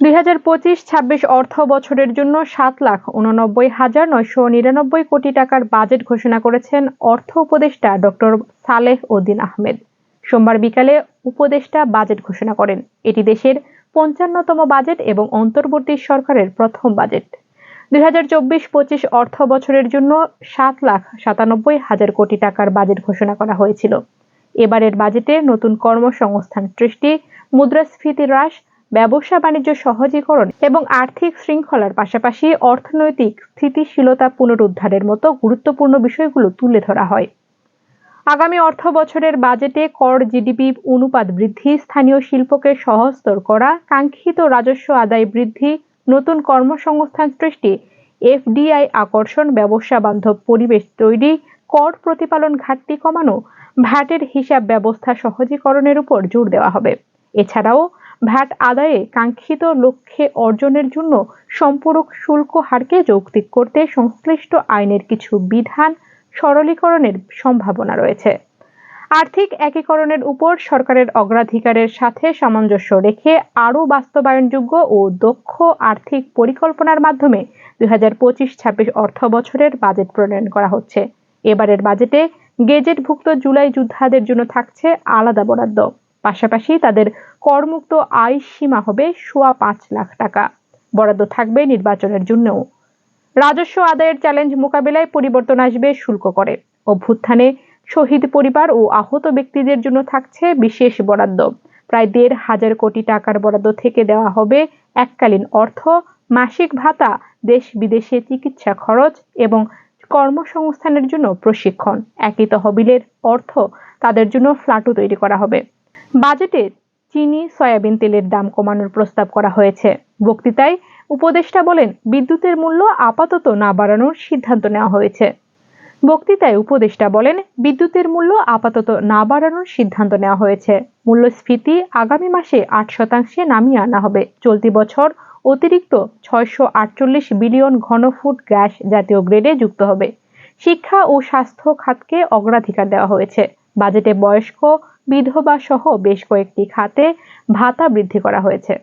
দুই হাজার পঁচিশ ছাব্বিশ অর্থ বছরের জন্য সাত লাখ উননব্বই হাজার নয়শো নিরানব্বই কোটি টাকার বাজেট ঘোষণা করেছেন অর্থ উপদেষ্টা ডক্টর সালেহ উদ্দিন আহমেদ। সোমবার বিকালে উপদেষ্টা বাজেট ঘোষণা করেন। এটি দেশের পঞ্চান্নতম বাজেট এবং অন্তর্বর্তী সরকারের প্রথম বাজেট। দুই হাজার চব্বিশ পঁচিশ অর্থ বছরের জন্য সাত লাখ সাতানব্বই হাজার কোটি টাকার বাজেট ঘোষণা করা হয়েছিল। এবারের বাজেটে নতুন কর্মসংস্থান সৃষ্টি মুদ্রাস্ফীতি হ্রাস ব্যবসা বাণিজ্য সহজীকরণ এবং আর্থিক শৃঙ্খলার পাশাপাশি অর্থনৈতিক স্থিতিশীলতা পুনরুদ্ধারের মতো গুরুত্বপূর্ণ বিষয়গুলো তুলে ধরা হয়। আগামী অর্থ বছরের বাজেটে কর জিডিপি অনুপাত বৃদ্ধি, স্থানীয় শিল্পকে সহজতর করা, কাঙ্ক্ষিত রাজস্ব আদায় বৃদ্ধি, নতুন কর্মসংস্থান সৃষ্টি, এফডিআই আকর্ষণ, ব্যবসা বান্ধব পরিবেশ তৈরি, কর প্রতিপালন ঘাটতি কমানো ভ্যাটের হিসাব ব্যবস্থা সহজীকরণের উপর জোর দেওয়া হবে। এছাড়াও ভ্যাট আদায়ে কাঙ্ক্ষিত লক্ষ্যে অর্জনের জন্য সম্পূরক শুল্ক হারকে যৌক্তিক করতে সংশ্লিষ্ট আইনের কিছু বিধান সরলীকরণের সম্ভাবনা রয়েছে। আর্থিক একীকরণের উপর সরকারের অগ্রাধিকারের সাথে সামঞ্জস্য রেখে আরও বাস্তবায়নযোগ্য ও দক্ষ আর্থিক পরিকল্পনার মাধ্যমে দুই হাজার পঁচিশ ছাব্বিশ অর্থ বছরের বাজেট প্রণয়ন করা হচ্ছে। এবারের বাজেটে গেজেটভুক্ত জুলাই যোদ্ধাদের জন্য থাকছে আলাদা বরাদ্দ। পাশাপাশি তাদের করমুক্ত আয় সীমা হবে সোয়া পাঁচ লাখ টাকা। বরাদ্দ থাকবে নির্বাচনের জন্যও। রাজস্ব আদায়ের চ্যালেঞ্জ মোকাবেলায় পরিবর্তন আসবে শুল্ক করে। অভ্যুত্থানে শহীদ পরিবার ও আহত ব্যক্তিদের জন্য থাকছে বিশেষ বরাদ্দ। প্রায় দেড় হাজার কোটি টাকার বরাদ্দ থেকে দেওয়া হবে এককালীন অর্থ, মাসিক ভাতা, দেশ বিদেশে চিকিৎসা খরচ এবং কর্মসংস্থানের জন্য প্রশিক্ষণ। একই তহবিলের অর্থ তাদের জন্য ফ্ল্যাটও তৈরি করা হবে। বাজেটে চিনি, সয়াবিন তেলের দাম কমানোর প্রস্তাব করা হয়েছে। বক্তৃতায় উপদেষ্টা বলেন, বিদ্যুতের মূল্য আপাতত না বাড়ানোর সিদ্ধান্ত নেওয়া হয়েছে। বক্তৃতায় উপদেষ্টা বলেন, বিদ্যুতের মূল্য আপাতত না বাড়ানোর সিদ্ধান্ত নেওয়া হয়েছে। মূল্যস্ফীতি আগামী মাসে আট শতাংশে নামিয়ে আনা হবে। চলতি বছর অতিরিক্ত ছয়শো আটচল্লিশ বিলিয়ন ঘনফুট গ্যাস জাতীয় গ্রেডে যুক্ত হবে। শিক্ষা ও স্বাস্থ্য খাতকে অগ্রাধিকার দেওয়া হয়েছে। বাজেটে বয়স্ক বিধবা সহ বেশ কয়েকটি খাতে ভাতা বৃদ্ধি করা হয়েছে।